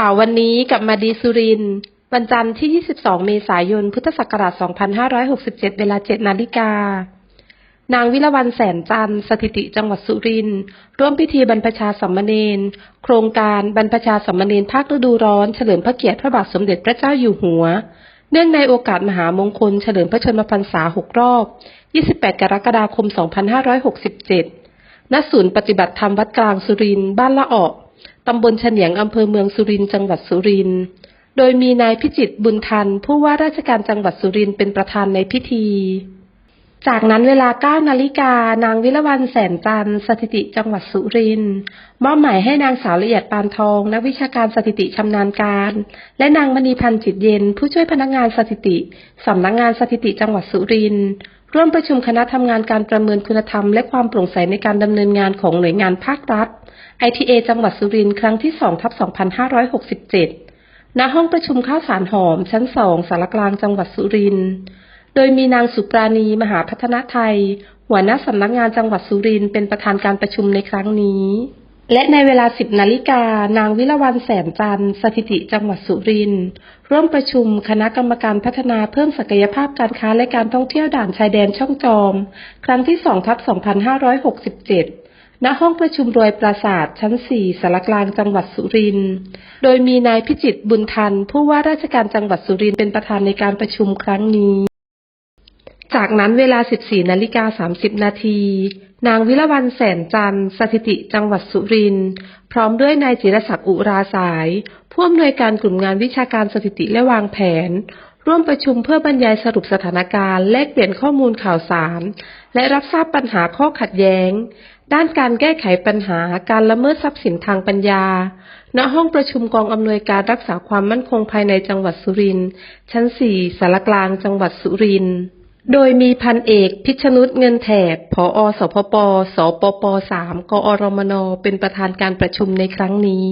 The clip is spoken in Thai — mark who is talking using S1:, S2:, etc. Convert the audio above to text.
S1: ข่าววันนี้กับมาดีสุรินทร์วันจันทร์ที่ 22 เมษายน พุทธศักราช 2567 เวลา 7 นาฬิกา นางวิลวันแสนจันทร์สถิติจังหวัดสุรินร่วมพิธีบรรพชาสัมมเนนโครงการบรรพชาสัมมเนนภาคฤดูร้อน เฉลิมพระเกียรติพระบาทสมเด็จพระเจ้าอยู่หัว เนื่องในโอกาสมหามงคล เฉลิมพระชนมพรรษา 6 รอบ 28 กรกฎาคม 2567 ณ ศูนย์ปฏิบัติธรรมวัดกลางสุรินบ้านละออก ตำบลเฉนียงอำเภอเมืองสุรินทร์จังหวัดสุรินทร์ โดยมีนายพิจิตบุญทัน ผู้ว่าราชการจังหวัดสุรินทร์เป็นประธานในพิธี จากนั้นเวลา 9 นาฬิกา นางวิลวันแสนจันทร์สถิติจังหวัดสุรินทร์มอบหมายให้นางสาวละเอียดปานทอง นักวิชาการสถิติชำนาญการ และนางมณีพันธ์จิตเย็น ผู้ช่วยพนักงานสถิติสำนักงานสถิติจังหวัดสุรินทร์ ร่วมประชุมคณะทำงานการประเมินคุณธรรมและความโปร่งใสในการดำเนินงานของหน่วยงานภาครัฐ ITA จังหวัดสุรินทร์ครั้งที่2ทับ2567 ณ ห้องประชุมข้าวสารหอม ชั้น2สารกลางจังหวัดสุรินทร์ โดยมีนางสุปราณีมหาพัฒนาไทย หัวหน้าสำนักงานจังหวัดสุรินทร์เป็นประธานการประชุมในครั้งนี้ และในเวลา 10 นาฬิกา นางวิลวันแสนจันทร์สถิติจังหวัดสุรินทร์ร่วมประชุมคณะกรรมการพัฒนาเพิ่มศักยภาพการค้าและการท่องเที่ยวด่านชายแดนช่องจอม ครั้งที่2ทับ2567 ณ ห้องประชุมรวยปราสาทชั้น 4สารกลางจังหวัดสุรินทร์ โดยมีนายพิจิตรบุญทัน ผู้ว่าราชการจังหวัดสุรินทร์เป็นประธานในการประชุมครั้งนี้ จากนั้นเวลา 14นาฬิกา30 นาที นางวิลวันแสนจันทร์ สถิติจังหวัดสุรินทร์ พร้อมด้วยนายจิรศักดิ์อุราสาย ผู้อำนวยการกลุ่มงานวิชาการสถิติและวางแผน ร่วมประชุมเพื่อบรรยายสรุปสถานการณ์แลกเปลี่ยนข้อมูลข่าวสาร และรับทราบปัญหาข้อขัดแย้ง ด้านการแก้ไขปัญหาการละเมิดทรัพย์สินทางปัญญา ณ ห้องประชุมกองอำนวยการรักษาความมั่นคงภายในจังหวัดสุรินทร์ ชั้น 4สารกลางจังหวัดสุรินทร์ โดยมีพันเอกพิชนุษเงินแถบผอสพป สปป 3 กอรมน เป็นประธานการประชุมในครั้งนี้